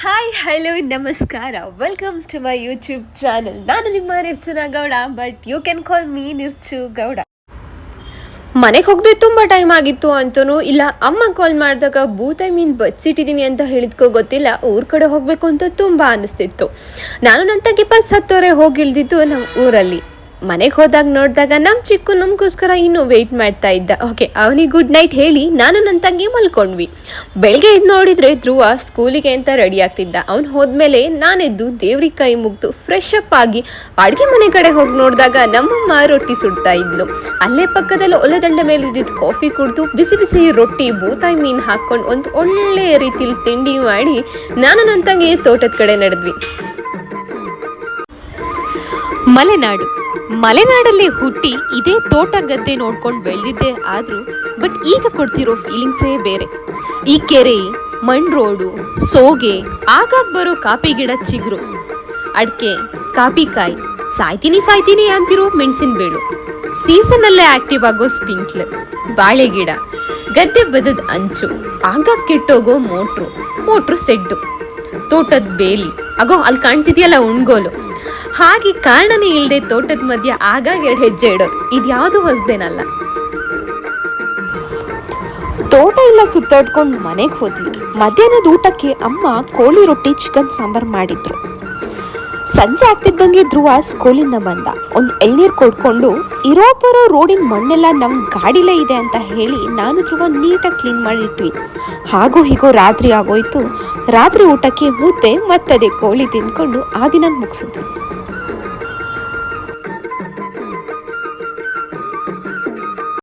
Hi hello ನಮಸ್ಕಾರ. Welcome to my YouTube channel ನಾನು ನಿಮ್ಮ Nirchana Gowda but you can call me Nirchu Gowda. ಮನೆಗೆ ಹೋಗದೆ ತುಂಬ ಟೈಮ್ ಆಗಿತ್ತು ಅಂತನೂ ಇಲ್ಲ, ಅಮ್ಮ ಕಾಲ್ ಮಾಡಿದಾಗ ಬೂತಾಯಿ ಮೀನು ಬಚ್ಚಿಟ್ಟಿದ್ದೀನಿ ಅಂತ ಹೇಳಿದ್ಕೋ ಗೊತ್ತಿಲ್ಲ, ಊರ ಕಡೆ ಹೋಗಬೇಕು ಅಂತ ತುಂಬ ಅನಿಸ್ತಿತ್ತು. ನಾನು ನನ್ನ ತಂಗಿ ಪಾಸ್ ಹತ್ತೋರೆ ಹೋಗಿ ಇಳ್ದಿದ್ದು ನಮ್ಮ ಊರಲ್ಲಿ. ಮನೆಗೆ ಹೋದಾಗ ನೋಡಿದಾಗ ನಮ್ಮ ಚಿಕ್ಕು ನಮಗೋಸ್ಕರ ಇನ್ನೂ ವೆಯ್ಟ್ ಮಾಡ್ತಾ ಇದ್ದ. ಓಕೆ ಅವನಿಗೆ ಗುಡ್ ನೈಟ್ ಹೇಳಿ ನಾನು ನನ್ನ ತಂಗಿ ಮಲ್ಕೊಂಡ್ವಿ. ಬೆಳಗ್ಗೆ ಎದ್ದು ನೋಡಿದರೆ ಧ್ರುವ ಸ್ಕೂಲಿಗೆ ಅಂತ ರೆಡಿ ಆಗ್ತಿದ್ದ. ಅವ್ನು ಹೋದ್ಮೇಲೆ ನಾನೆದ್ದು ದೇವ್ರಿಗೆ ಕೈ ಮುಗ್ದು ಫ್ರೆಶ್ ಅಪ್ ಆಗಿ ಅಡುಗೆ ಮನೆ ಕಡೆ ಹೋಗಿ ನೋಡಿದಾಗ ನಮ್ಮಮ್ಮ ರೊಟ್ಟಿ ಸುಡ್ತಾ ಇದ್ಲು. ಅಲ್ಲೇ ಪಕ್ಕದಲ್ಲಿ ಒಲೆ ದಂಡೆ ಮೇಲೆ ಇದ್ದಿದ್ದು ಕಾಫಿ ಕುಡಿದು ಬಿಸಿ ಬಿಸಿ ರೊಟ್ಟಿ, ಬೂತಾಯಿ ಮೀನು ಹಾಕ್ಕೊಂಡು ಒಂದು ಒಳ್ಳೆಯ ರೀತಿಲಿ ತಿಂಡಿ ಮಾಡಿ ನಾನು ನನ್ನ ತಂಗಿ ತೋಟದ ಕಡೆ ನಡೆದ್ವಿ. ಮಲೆನಾಡು. ಮಲೆನಾಡಲ್ಲಿ ಹುಟ್ಟಿ ಇದೇ ತೋಟ ಗದ್ದೆ ನೋಡ್ಕೊಂಡು ಬೆಳೆದಿದ್ದೆ ಆದರೂ ಬಟ್ ಈಗ ಕೊಡ್ತಿರೋ ಫೀಲಿಂಗ್ಸೇ ಬೇರೆ. ಈ ಕೆರೆ, ಮಣ್ ರೋಡು, ಸೋಗೆ, ಆಗಾಗ ಬರೋ ಕಾಪಿ ಗಿಡ ಚಿಗುರು. ಅಡಿಕೆ, ಕಾಪಿಕಾಯಿ, ಸಾಯ್ತೀನಿ ಸಾಯ್ತೀನಿ ಅಂತಿರೋ ಮೆಣಸಿನ ಬೇಳು. ಸೀಸನಲ್ಲೇ ಆಕ್ಟಿವ್ ಆಗೋ ಸ್ಪಿಂಕ್ಲರ್ ಬಾಳೆ ಗಿಡ, ಗದ್ದೆ ಬದದ ಅಂಚು, ಆಗಾಗ ಕೆಟ್ಟೋಗೋ ಮೋಟ್ರು ಮೋಟ್ರು ಸೆಡ್ಡು. ತೋಟದ ಬೇಲಿ, ಅಗೋ, ಅಲ್ಲಿ ಕಾಣ್ತಿದೆಯಲ್ಲ ಉಣ್ಗೋಲು. ಹಾಗೆ ಕಾರಣನೇ ಇಲ್ಲದೆ ತೋಟದ ಮಧ್ಯೆ ಆಗಾಗ ಎರಡು ಹೆಜ್ಜೆ ಇಡೋದು. ಇದ್ಯಾವುದು ಹೊಸದೇನಲ್ಲ. ತೋಟ ಎಲ್ಲ ಸುತ್ತಾಡ್ಕೊಂಡು ಮನೆಗೆ ಹೋದ್ವಿ. ಮಧ್ಯಾಹ್ನದ ಊಟಕ್ಕೆ ಅಮ್ಮ ಕೋಳಿ ರೊಟ್ಟಿ ಚಿಕನ್ ಸಾಂಬಾರ್ ಮಾಡಿದ್ರು. ಸಂಜೆ ಆಗ್ತಿದ್ದಂಗೆ ಧ್ರುವ ಸ್ಕೂಲಿಂದ ಬಂದ. ಒಂದು ಎಳ್ನೀರ್ ಕೊಡ್ಕೊಂಡು ಇರೋ ಬರೋ ರೋಡಿನ ಮಣ್ಣೆಲ್ಲ ನಮ್ಮ ಗಾಡಿಲೇ ಇದೆ ಅಂತ ಹೇಳಿ ನಾನು ಧ್ರುವ ನೀಟಾಗಿ ಕ್ಲೀನ್ ಮಾಡಿಟ್ವಿ. ಹಾಗೋ ಹೀಗೋ ರಾತ್ರಿ ಆಗೋಯ್ತು. ರಾತ್ರಿ ಊಟಕ್ಕೆ ಮುದ್ದೆ ಮತ್ತದೇ ಕೋಳಿ ತಿನ್ಕೊಂಡು ಆ ದಿನ ಮುಗಿಸಿದ್ವಿ.